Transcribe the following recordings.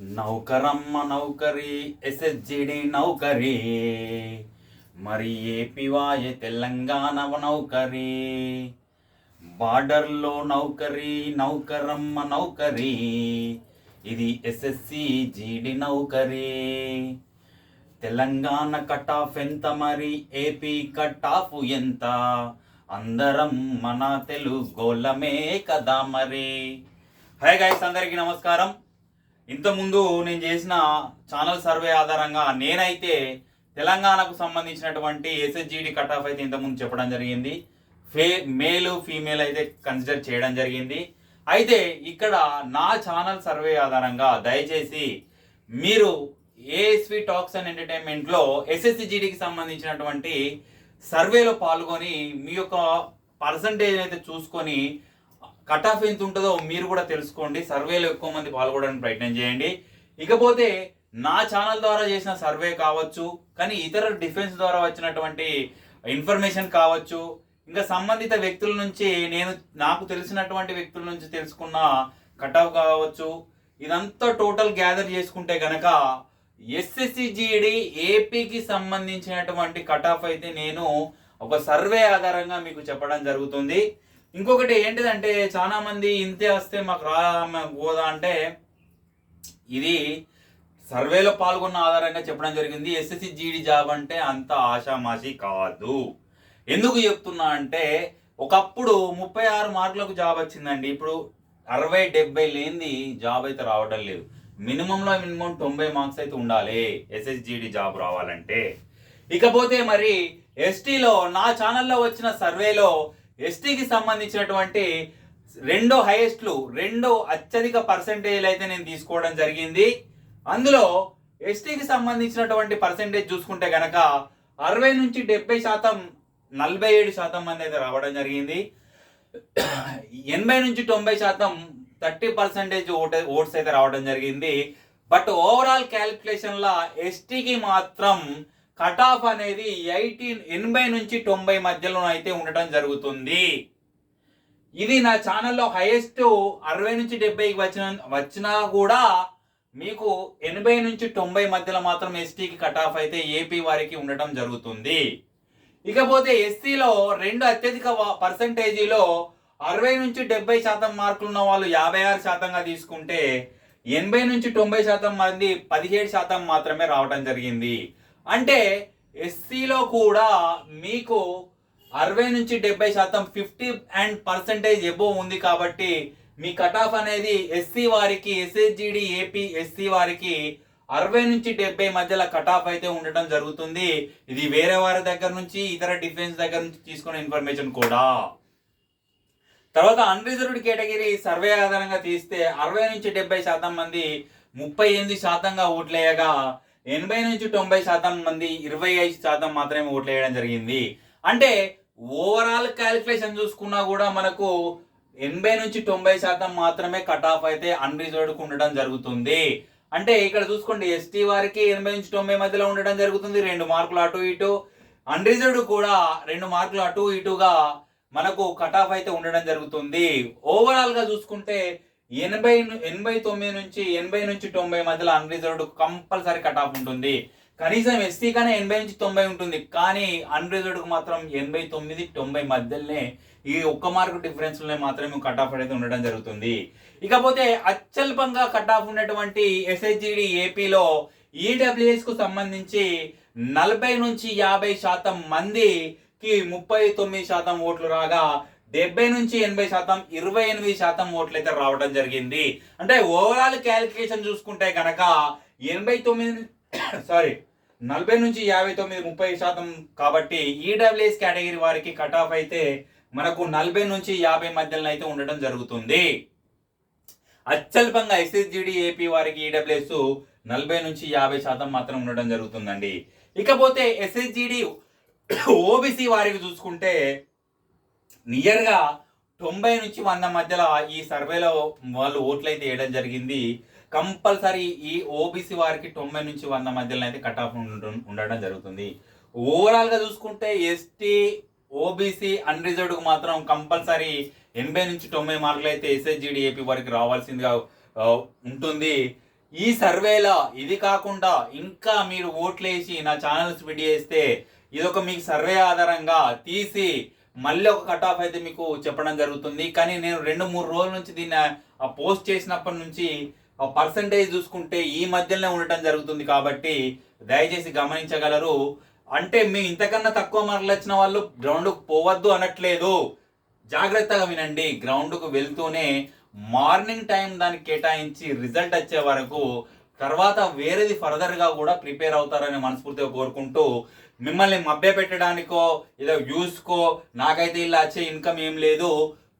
నౌకరమ్మ నౌకరి ఎస్ఎస్జిడి నౌకరి మరి ఏపీవాయ తెలంగాణ నౌకరి బార్డర్లో నౌకరి నౌకరమ్మ నౌకరి ఇది ఎస్ఎస్సి జీడి నౌకరి. తెలంగాణ కట్ ఆఫ్ ఎంత మరి? ఏపీ కట్ ఆఫ్ ఎంత? అందరం మన తెలుగోళ్ళమే కదా మరి. హాయ్ గైస్ అందరికీ నమస్కారం. ఇంతకుముందు నేను చేసిన ఛానల్ సర్వే ఆధారంగా నేనైతే తెలంగాణకు సంబంధించినటువంటి ఎస్ఎస్జిడి కట్ ఆఫ్ అయితే ఇంతకుముందు చెప్పడం జరిగింది. ఫే మేలు ఫీమేల్ అయితే కన్సిడర్ చేయడం జరిగింది. అయితే ఇక్కడ నా ఛానల్ సర్వే ఆధారంగా దయచేసి మీరు A S V tax and ఎంటర్టైన్మెంట్లో ఎస్ఎస్సిజిడికి సంబంధించినటువంటి సర్వేలో పాల్గొని మీ యొక్క పర్సంటేజ్ అయితే చూసుకొని కట్ ఆఫ్ ఎంత ఉంటుందో మీరు కూడా తెలుసుకోండి. సర్వేలో ఎక్కువ మంది పాల్గొనడానికి ప్రయత్నం చేయండి. ఇకపోతే నా ఛానల్ ద్వారా చేసిన సర్వే కావచ్చు కానీ ఇతర డిఫెన్స్ ద్వారా వచ్చినటువంటి ఇన్ఫర్మేషన్ కావచ్చు ఇంకా సంబంధిత వ్యక్తుల నుంచి నేను నాకు తెలిసినటువంటి వ్యక్తుల నుంచి తెలుసుకున్న కట్ ఆఫ్ కావచ్చు ఇదంతా టోటల్ గ్యాదర్ చేసుకుంటే గనక ఎస్ఎస్సిజిడి ఏపీకి సంబంధించినటువంటి కట్ ఆఫ్ అయితే నేను ఒక సర్వే ఆధారంగా మీకు చెప్పడం జరుగుతుంది. ఇంకొకటి ఏంటిదంటే చాలా మంది ఇంతే వస్తే మాకు రా పోదా అంటే ఇది సర్వేలో పాల్గొన్న ఆధారంగా చెప్పడం జరిగింది. ఎస్ఎస్సి జీడి జాబ్ అంటే అంత ఆషామాషి కాదు. ఎందుకు చెప్తున్నా అంటే ఒకప్పుడు ముప్పై ఆరు మార్కులకు జాబ్ వచ్చిందండి. ఇప్పుడు అరవై డెబ్బై లేనిది జాబ్ అయితే రావడం లేదు. మినిమంలో మినిమం తొంభై మార్క్స్ అయితే ఉండాలి ఎస్ఎస్జిడి జాబ్ రావాలంటే. ఇకపోతే మరి ఎస్టీలో నా ఛానల్లో వచ్చిన సర్వేలో ఎస్టీకి సంబంధించినటువంటి రెండో హైయెస్ట్లు రెండో అత్యధిక పర్సంటేజ్లు అయితే నేను తీసుకోవడం జరిగింది. అందులో ఎస్టీకి సంబంధించినటువంటి పర్సంటేజ్ చూసుకుంటే గనక అరవై నుంచి డెబ్బై శాతం నలభై ఏడు శాతం మంది అయితే రావడం జరిగింది. ఎనభై నుంచి తొంభై శాతం థర్టీ పర్సెంటేజ్ ఓట్ ఓట్స్ అయితే రావడం జరిగింది. బట్ ఓవరాల్ క్యాలిక్యులేషన్లో ఎస్టీకి మాత్రం కట్ ఆఫ్ అనేది ఎయిటీన్ ఎనభై నుంచి తొంభై మధ్యలో అయితే ఉండటం జరుగుతుంది. ఇది నా ఛానల్లో హైయెస్ట్ అరవై నుంచి డెబ్బైకి వచ్చిన వచ్చినా కూడా మీకు ఎనభై నుంచి తొంభై మధ్యలో మాత్రం ఎస్టీకి కట్ ఆఫ్ అయితే ఏపీ వారికి ఉండటం జరుగుతుంది. ఇకపోతే ఎస్సీలో రెండు అత్యధిక పర్సంటేజీలో అరవై నుంచి డెబ్బై శాతం మార్కులు ఉన్న వాళ్ళు యాభై ఆరు శాతంగా తీసుకుంటే ఎనభై నుంచి తొంభై శాతం మంది పదిహేడు శాతం మాత్రమే రావడం జరిగింది. అంటే ఎస్సీలో కూడా మీకు అరవై నుంచి డెబ్బై శాతం ఫిఫ్టీ అండ్ పర్సంటేజ్ ఎబో ఉంది కాబట్టి మీ కట్ ఆఫ్ అనేది ఎస్సీ వారికి ఎస్ఎస్జిడి ఏపీ ఎస్సీ వారికి అరవై నుంచి డెబ్బై మధ్యలో కట్ ఆఫ్ అయితే ఉండటం జరుగుతుంది. ఇది వేరే వారి దగ్గర నుంచి ఇతర డిఫెన్స్ దగ్గర నుంచి తీసుకున్న ఇన్ఫర్మేషన్ కూడా. తర్వాత అన్రిజర్వ్డ్ కేటగిరీ సర్వే ఆధారంగా తీస్తే అరవై నుంచి డెబ్బై శాతం మంది ముప్పై ఎనిమిది శాతంగా ఓట్లేయగా ఎనభై నుంచి తొంభై శాతం మంది ఇరవై ఐదు శాతం మాత్రమే ఓట్లు వేయడం జరిగింది. అంటే ఓవరాల్ క్యాలిక్యులేషన్ చూసుకున్నా కూడా మనకు ఎనభై నుంచి తొంభై శాతం మాత్రమే కట్ ఆఫ్ అయితే అన్రిజర్వ్డ్కి ఉండడం జరుగుతుంది. అంటే ఇక్కడ చూసుకోండి ఎస్టీ వారికి ఎనభై నుంచి తొంభై మధ్యలో ఉండడం జరుగుతుంది. రెండు మార్కులు అటు ఇటు. అన్రిజర్వ్డ్ కూడా రెండు మార్కులు అటు ఇటుగా మనకు కట్ ఆఫ్ అయితే ఉండడం జరుగుతుంది. ఓవరాల్గా చూసుకుంటే ఎనభై ఎనభై తొమ్మిది నుంచి ఎనభై నుంచి తొంభై మధ్యలో అన్రిజర్వ్డ్ కంపల్సరీ కట్ ఆఫ్ ఉంటుంది. కనీసం ఎస్టీ కానీ ఎనభై నుంచి తొంభై ఉంటుంది. కానీ అన్రిజర్వ్డ్ మాత్రం ఎనభై తొమ్మిది తొంభై మధ్యలోనే ఈ ఒక్క మార్క్ డిఫరెన్స్లోనే మాత్రమే కట్ ఆఫ్ అనేది ఉండడం జరుగుతుంది. ఇకపోతే అత్యల్పంగా కట్ ఆఫ్ ఉన్నటువంటి ఎస్హెచ్జిడి ఏపీలో ఈడబ్ల్యూఎస్కు సంబంధించి నలభై నుంచి యాభై శాతం మందికి ముప్పై తొమ్మిది శాతం ఓట్లు రాగా డెబ్బై నుంచి ఎనభై శాతం ఇరవై ఎనిమిది శాతం ఓట్లు అయితే రావడం జరిగింది. అంటే ఓవరాల్ క్యాలిక్యులేషన్ చూసుకుంటే కనుక ఎనభై తొమ్మిది సారీ నలభై నుంచి యాభై తొమ్మిది ముప్పై శాతం కాబట్టి ఈడబ్ల్యూఎస్ కేటగిరీ వారికి కట్ ఆఫ్ అయితే మనకు నలభై నుంచి యాభై మధ్యలో అయితే ఉండడం జరుగుతుంది. అత్యల్పంగా ఎస్ఎస్జిడి ఏపీ వారికి ఈడబ్ల్యూఎస్ నలభై నుంచి యాభై శాతం మాత్రం ఉండడం జరుగుతుందండి. ఇకపోతే ఎస్ఎస్జిడి ఓబీసీ వారికి చూసుకుంటే నియర్గా తొంభై నుంచి వంద మధ్యలో ఈ సర్వేలో వాళ్ళు ఓట్లు అయితే వేయడం జరిగింది. కంపల్సరీ ఈ ఓబీసీ వారికి తొంభై నుంచి వంద మధ్యలో అయితే కట్ ఆఫ్ ఉండడం జరుగుతుంది. ఓవరాల్గా చూసుకుంటే ఎస్టీ ఓబీసీ అన్రిజర్వ్డ్ మాత్రం కంపల్సరీ ఎనభై నుంచి తొంభై మార్కులు అయితే ఎస్ఎస్జిడి ఏపీ వారికి రావాల్సిందిగా ఉంటుంది. ఈ సర్వేలో ఇది కాకుండా ఇంకా మీరు ఓట్లేసి నా ఛానల్స్ వీడియో చేస్తే ఇదొక మీకు సర్వే ఆధారంగా తీసి మళ్ళీ ఒక కట్ ఆఫ్ అయితే మీకు చెప్పడం జరుగుతుంది. కానీ నేను రెండు మూడు రోజుల నుంచి దీన్ని ఆ పోస్ట్ చేసినప్పటి నుంచి ఆ పర్సంటేజ్ చూసుకుంటే ఈ మధ్యలోనే ఉండటం జరుగుతుంది కాబట్టి దయచేసి గమనించగలరు. అంటే మీ ఇంతకన్నా తక్కువ మార్కులు వచ్చిన వాళ్ళు గ్రౌండ్కు పోవద్దు అనట్లేదు. జాగ్రత్తగా వినండి. గ్రౌండ్కు వెళ్తూనే మార్నింగ్ టైం దానికి కేటాయించి రిజల్ట్ వచ్చే వరకు తర్వాత వేరేది ఫర్దర్గా కూడా ప్రిపేర్ అవుతారని మనస్ఫూర్తిగా కోరుకుంటూ మిమ్మల్ని మభ్య పెట్టడానికో ఏదో వ్యూస్కో నాకైతే ఇలా వచ్చే ఇన్కమ్ ఏం లేదు.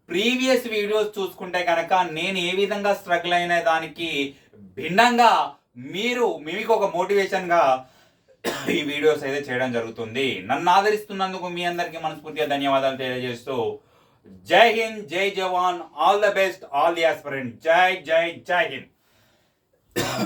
ప్రీవియస్ వీడియోస్ చూసుకుంటే కనుక నేను ఏ విధంగా స్ట్రగుల్ అయిన దానికి భిన్నంగా మీరు మీకు ఒక మోటివేషన్గా ఈ వీడియోస్ అయితే చేయడం జరుగుతుంది. నన్ను ఆదరిస్తున్నందుకు మీ అందరికీ మనస్ఫూర్తిగా ధన్యవాదాలు తెలియజేస్తూ జై హింద్ జై జవాన్ all the best all the aspirant. జై జై జై హింద్.